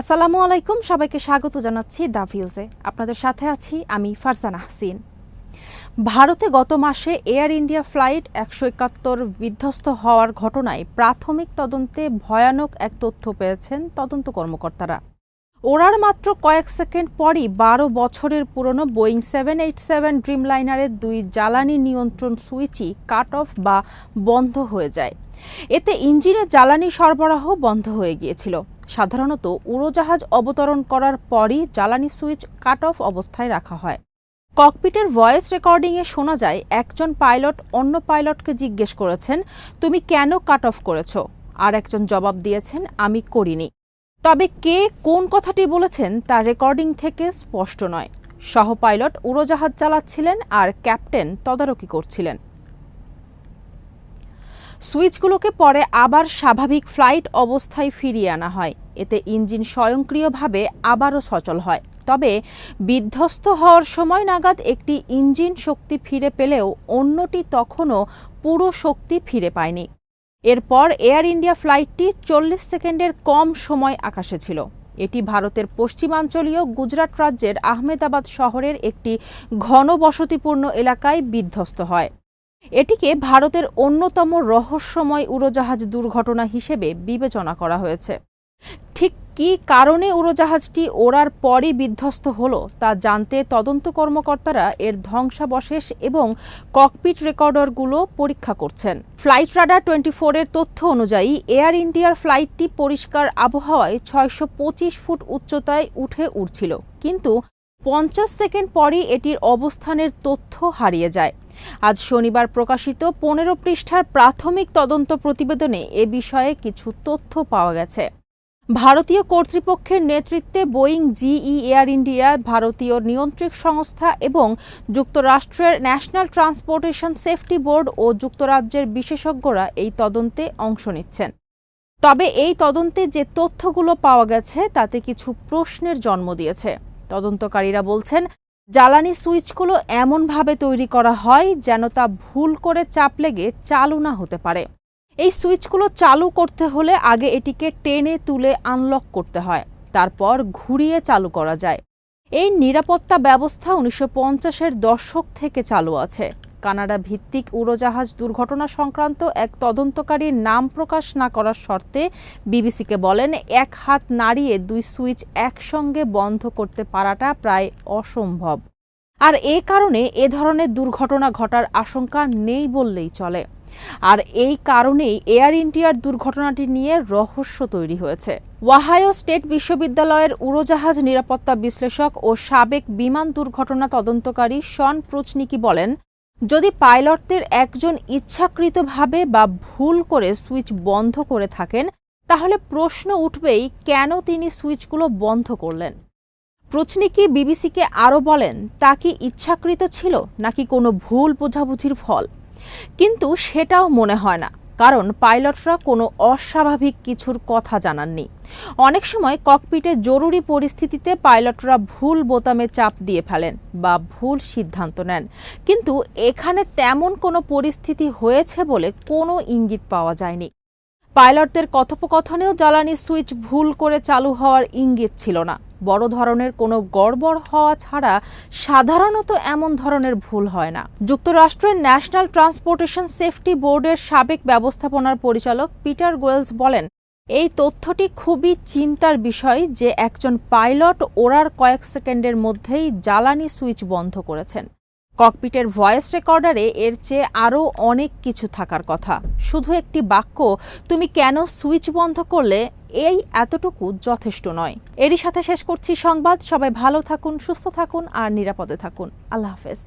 আসসালামু আলাইকুম, সবাইকে স্বাগত জানাচ্ছি দা ভিউজে। আপনাদের সাথে আছি আমি ফারজানা হাসিন। ভারতে গত মাসে এয়ার ইন্ডিয়া ফ্লাইট একশো একাত্তর বিধ্বস্ত হওয়ার ঘটনায় প্রাথমিক তদন্তে ভয়ানক এক তথ্য পেয়েছেন তদন্ত কর্মকর্তারা। ওড়ার মাত্র কয়েক সেকেন্ড পরই বারো বছরের পুরনো বোয়িং সেভেন এইট সেভেন ড্রিমলাইনারের দুই জ্বালানি নিয়ন্ত্রণ সুইচই কাট অফ বা বন্ধ হয়ে যায়। এতে ইঞ্জিনের জ্বালানি সরবরাহ বন্ধ হয়ে গিয়েছিল। সাধারণত উড়োজাহাজ অবতরণ করার পরই জ্বালানি সুইচ কাট অফ অবস্থায় রাখা হয়। ককপিটের ভয়েস রেকর্ডিংয়ে শোনা যায়, একজন পাইলট অন্য পাইলটকে জিজ্ঞেস করেছেন, তুমি কেন কাট অফ করেছ? আর একজন জবাব দিয়েছেন, আমি করিনি। তবে কে কোন কথাটি বলেছেন তা রেকর্ডিং থেকে স্পষ্ট নয়। সহ পাইলট উড়োজাহাজ চালাচ্ছিলেন আর ক্যাপ্টেন তদারকি করছিলেন। সুইচগুলোকে পরে আবার স্বাভাবিক ফ্লাইট অবস্থায় ফিরিয়ে আনা হয়। এতে ইঞ্জিন স্বয়ংক্রিয়ভাবে আবারও সচল হয়। তবে বিধ্বস্ত হওয়ার সময় নাগাদ একটি ইঞ্জিন শক্তি ফিরে পেলেও অন্যটি তখনও পুরো শক্তি ফিরে পায়নি। এরপর এয়ার ইন্ডিয়া ফ্লাইটটি চল্লিশ সেকেন্ডের কম সময় আকাশে ছিল। এটি ভারতের পশ্চিমাঞ্চলীয় গুজরাট রাজ্যের আহমেদাবাদ শহরের একটি ঘনবসতিপূর্ণ এলাকায় বিধ্বস্ত হয়। এটিকে ভারতের অন্যতম রহস্যময় উড়োজাহাজ দুর্ঘটনা হিসেবে বিবেচনা করা হয়েছে। ঠিক কী কারণে উড়োজাহাজটি ওড়ার পরই বিধ্বস্ত হলো তা জানতে তদন্ত কর্মকর্তারা এর ধ্বংসাবশেষ এবং ককপিট রেকর্ডারগুলো পরীক্ষা করছেন। ফ্লাইট রাডার টোয়েন্টি ফোরের তথ্য অনুযায়ী, এয়ার ইন্ডিয়ার ফ্লাইটটি পরিষ্কার আবহাওয়ায় ছয়শো পঁচিশ ফুট উচ্চতায় উঠে উঠছিল কিন্তু পঞ্চাশ সেকেন্ড পরই এটির অবস্থানের তথ্য হারিয়ে যায়। আজ শনিবার প্রকাশিত পনেরো পৃষ্ঠার প্রাথমিক তদন্ত প্রতিবেদনে এ বিষয়ে কিছু তথ্য পাওয়া গেছে। ভারতীয় কর্তৃপক্ষের নেতৃত্বে বোয়িং জিই এয়ার ইন্ডিয়া, ভারতীয় নিয়ন্ত্রক সংস্থা এবং যুক্তরাষ্ট্রের ন্যাশনাল ট্রান্সপোর্টেশন সেফটি বোর্ড ও যুক্তরাজ্যের বিশেষজ্ঞরা এই তদন্তে অংশ নিচ্ছেন। তবে এই তদন্তে যে তথ্যগুলো পাওয়া গেছে, তাতে কিছু প্রশ্নের জন্ম দিয়েছে। তদন্তকারীরা বলছেন, জ্বালানি সুইচগুলো এমনভাবে তৈরি করা হয় যেন তা ভুল করে চাপ লেগে চালু না হতে পারে। এই সুইচগুলো চালু করতে হলে আগে এটিকে টেনে তুলে আনলক করতে হয়, তারপর ঘুরিয়ে চালু করা যায়। এই নিরাপত্তা ব্যবস্থা উনিশশো পঞ্চাশের দশক থেকে চালু আছে। কানাডা ভিত্তিক উড়োজাহাজ দুর্ঘটনা সংক্রান্ত এক তদন্তকারীর নাম প্রকাশ না করার শর্তে বিবিসিকে বলেন, এক হাত নাড়িয়ে দুই সুইচ একসঙ্গে বন্ধ করতে পারাটা প্রায় অসম্ভব। আর এ কারণে এ ধরনের দুর্ঘটনা ঘটার আশঙ্কা নেই বললেই চলে। আর এই কারণেই এয়ার ইন্ডিয়ার দুর্ঘটনাটি নিয়ে রহস্য তৈরি হয়েছে। ওয়াহায়ো স্টেট বিশ্ববিদ্যালয়ের উড়োজাহাজ নিরাপত্তা বিশ্লেষক ও সাবেক বিমান দুর্ঘটনা তদন্তকারী শন প্রুচনিকি বলেন যদি পাইলটদের একজন ইচ্ছাকৃতভাবে বা ভুল করে সুইচ বন্ধ করে থাকেন, তাহলে প্রশ্ন উঠবেই কেন তিনি সুইচগুলো বন্ধ করলেন? প্রচনিকি বিবিসিকে আরও বলেন, তা কি ইচ্ছাকৃত ছিল নাকি কোনো ভুল বোঝাবুঝির ফল? কিন্তু সেটাও মনে হয় না। কারণ পাইলটরা কোনো অস্বাভাবিক কিছুর কথা জানাননি। অনেক সময় ককপিটে জরুরি পরিস্থিতিতে পাইলটরা ভুল বোতামে চাপ দিয়ে ফেলেন বা ভুল সিদ্ধান্ত নেন। কিন্তু এখানে তেমন কোনো পরিস্থিতি হয়েছে বলে কোনো ইঙ্গিত পাওয়া যায়নি। পাইলটদের কথোপকথনেও জ্বালানি সুইচ ভুল করে চালু হওয়ার ইঙ্গিত ছিল না। বড় ধরনের কোনো গড়বড় হওয়া ছাড়া সাধারণত এমন ধরনের ভুল হয় না। যুক্তরাষ্ট্রের ন্যাশনাল ট্রান্সপোর্টেশন সেফটি বোর্ডের সাবেক ব্যবস্থাপনার পরিচালক পিটার গোয়েলস বলেন, এই তথ্যটি খুবই চিন্তার বিষয় যে একজন পাইলট ওড়ার কয়েক সেকেন্ডের মধ্যেই জ্বালানি সুইচ বন্ধ করেছেন। ককপিটের ভয়েস রেকর্ডারে এর চেয়ে আরও অনেক কিছু থাকার কথা। শুধু একটি বাক্য, তুমি কেন সুইচ বন্ধ করলে? এই এতটুকু যথেষ্ট নয়। এরই সাথে শেষ করছি সংবাদ। সবাই ভালো থাকুন, সুস্থ থাকুন আর নিরাপদে থাকুন। আল্লাহ হাফেজ।